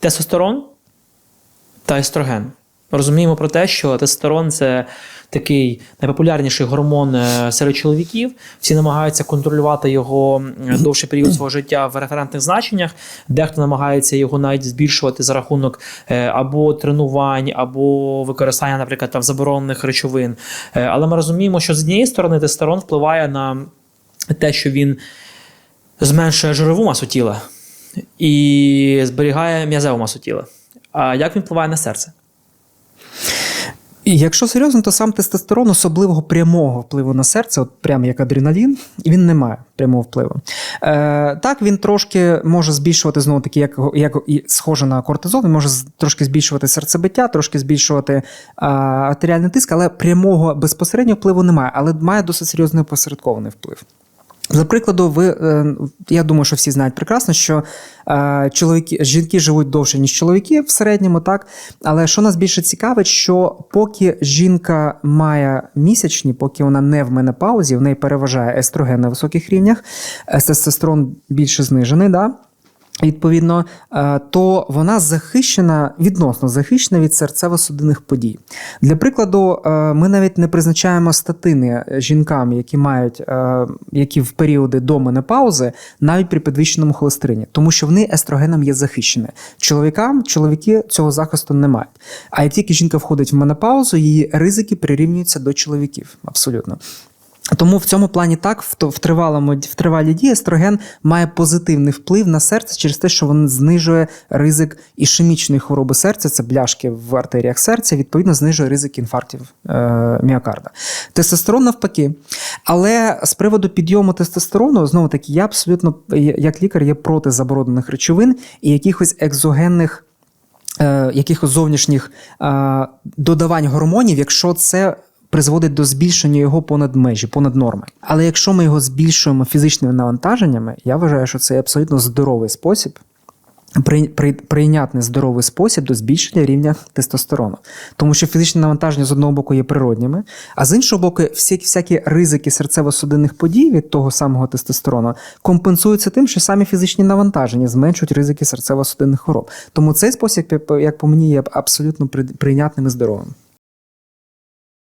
тестостерон та естроген. Розуміємо про те, що тестостерон це такий найпопулярніший гормон е, серед чоловіків. Всі намагаються контролювати його довший період свого життя в референтних значеннях. Дехто намагається його навіть збільшувати за рахунок е, або тренувань, або використання, наприклад, там заборонених речовин. Е, Але ми розуміємо, що з однієї сторони тестостерон впливає на те, що він зменшує жирову масу тіла і зберігає м'язеву масу тіла. А як він впливає на серце? Якщо серйозно, то сам тестостерон особливого прямого впливу на серце, от прямо як адреналін, він не має прямого впливу. Е, так, він трошки може збільшувати знову таки, як, як і схоже на кортизол, він може трошки збільшувати серцебиття, трошки збільшувати е, артеріальний тиск, але прямого безпосереднього впливу немає, але має досить серйозний посередкований вплив. За прикладу, ви, е, я думаю, що всі знають прекрасно, що е, чоловіки, жінки живуть довше, ніж чоловіки в середньому, так. Але що нас більше цікавить, що поки жінка має місячні, поки вона не в менопаузі, в неї переважає естроген на високих рівнях, е, тестостерон більше знижений, да? Відповідно, е, то вона захищена, відносно захищена від серцево-судинних подій. Для прикладу, е, ми навіть не призначаємо статини жінкам, які мають е, які в періоди до менопаузи, навіть при підвищеному холестерині, тому що вони естрогеном є захищені. Чоловікам чоловіки цього захисту не мають. А як тільки жінка входить в менопаузу, її ризики прирівнюються до чоловіків. Абсолютно. Тому в цьому плані так, в, тривалому, в тривалій дії естроген має позитивний вплив на серце через те, що він знижує ризик ішемічної хвороби серця, це бляшки в артеріях серця, відповідно, знижує ризик інфарктів е, міокарда. Тестостерон навпаки. Але з приводу підйому тестостерону, знову таки, я абсолютно, як лікар, є проти заборонених речовин і якихось екзогенних е, якихось зовнішніх е, додавань гормонів, якщо це призводить до збільшення його понад межі, понад норми. Але якщо ми його збільшуємо фізичними навантаженнями, я вважаю, що це абсолютно здоровий спосіб. при- при- Прийнятний здоровий спосіб до збільшення рівня тестостерону. Тому що фізичні навантаження з одного боку є природніми, а з іншого боку, всі, всякі ризики серцево-судинних подій від того самого тестостерону компенсуються тим, що самі фізичні навантаження зменшують ризики серцево-судинних хвороб. Тому цей спосіб, як по мені, є абсолютно при- прийнятним і здоровим.